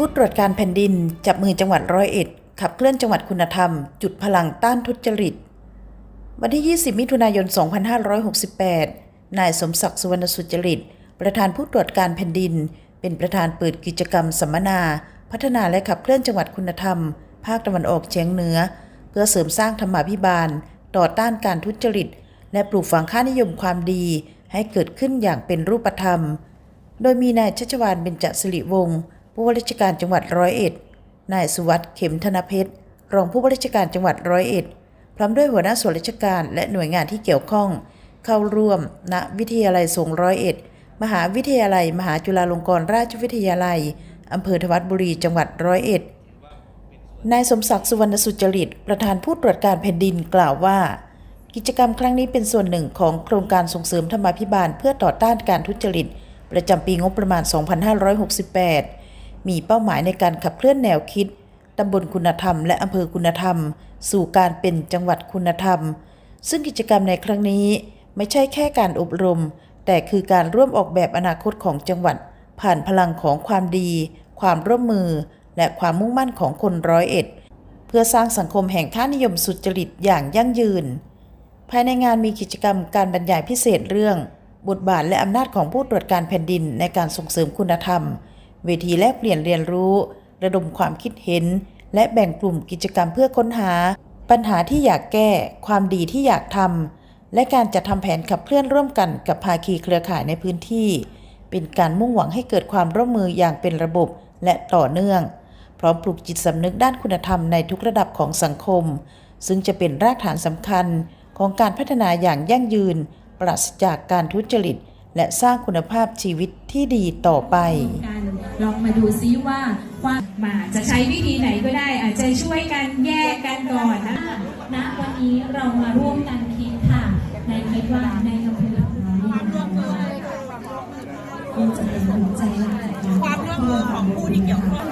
ผู้ตรวจการแผ่นดินจับมือจังหวัดร้อยเอ็ด ขับเคลื่อนจังหวัดคุณธรรม จุดพลังต้านทุจริต วันที่ 20 มิถุนายน 2568 นายสมศักดิ์สุวรรณสุจริต ประธานผู้ตรวจการแผ่นดิน เป็นประธานเปิดกิจกรรมสัมมนา พัฒนาและขับเคลื่อนจังหวัดคุณธรรม ภาคตะวันออกเฉียงเหนือ เพื่อเสริมสร้างธรรมาภิบาล ต่อต้านการทุจริต และปลูกฝังค่านิยมความดี ให้เกิดขึ้นอย่างเป็นรูปธรรม โดยมีนายชัชวานเบญจสิริวงศ์ ผู้ว่าราชการจังหวัดร้อยเอ็ด นายสุวัสด์เข็มธนเพชร รองผู้ว่าราชการจังหวัดร้อยเอ็ด พร้อมด้วยหัวหน้าส่วนราชการและหน่วยงานที่เกี่ยวข้อง เข้าร่วม ณ วิทยาลัยสงฆ์ร้อยเอ็ด มหาวิทยาลัย มหาจุฬาลงกรณราชวิทยาลัย อำเภอธวัดบุรี จังหวัดร้อยเอ็ด นายสมศักดิ์สุวรรณสุจริต ประธานผู้ตรวจการแผ่นดินกล่าวว่า กิจกรรมครั้งนี้เป็นส่วนหนึ่งของโครงการส่งเสริมธรรมาภิบาลเพื่อต่อต้านการทุจริต ประจำปีงบประมาณ 2568 มีเป้าหมายในการขับเคลื่อนแนวคิดตำบลคุณธรรม และอำเภอคุณธรรม สู่การเป็นจังหวัดคุณธรรม ซึ่งกิจกรรมในครั้งนี้ไม่ใช่แค่การอบรม แต่คือการร่วมออกแบบอนาคตของจังหวัด ผ่านพลังของความดี ความร่วมมือ และความมุ่งมั่นของคนร้อยเอ็ด เพื่อสร้างสังคมแห่งค่านิยมสุจริตอย่างยั่งยืน ภายในงานมีกิจกรรมการบรรยายพิเศษเรื่อง บทบาทและอำนาจของผู้ตรวจการแผ่นดินในการส่งเสริมคุณธรรม เวทีแลกเปลี่ยนเรียนรู้ ระดมความคิดเห็น และแบ่งกลุ่มกิจกรรมเพื่อค้นหา ปัญหาที่อยากแก้ ความดีที่อยากทำและการจัดทำแผนขับเคลื่อนร่วมกันกับภาคีเครือข่ายในพื้นที่ เป็นการมุ่งหวังให้เกิดความร่วมมืออย่างเป็นระบบและต่อเนื่อง พร้อมปลูกจิตสำนึกด้านคุณธรรมในทุกระดับของสังคม ซึ่งจะเป็นรากฐานสำคัญของการพัฒนาอย่างยั่งยืน ปราศจากการทุจริต และสร้างคุณภาพชีวิตที่ดีต่อไปกัน ลองมาดูซิว่าความมาจะใช้วิธีไหนก็ได้ อาจจะช่วยกันแยกกันก่อนนะณวันนี้เรามาร่วมกันคิดค่ะ ในคิดว่าในอำเภอของเราเนี่ยคงจะเป็นหัวใจหลักของความร่วมมือของผู้ที่เกี่ยวข้อง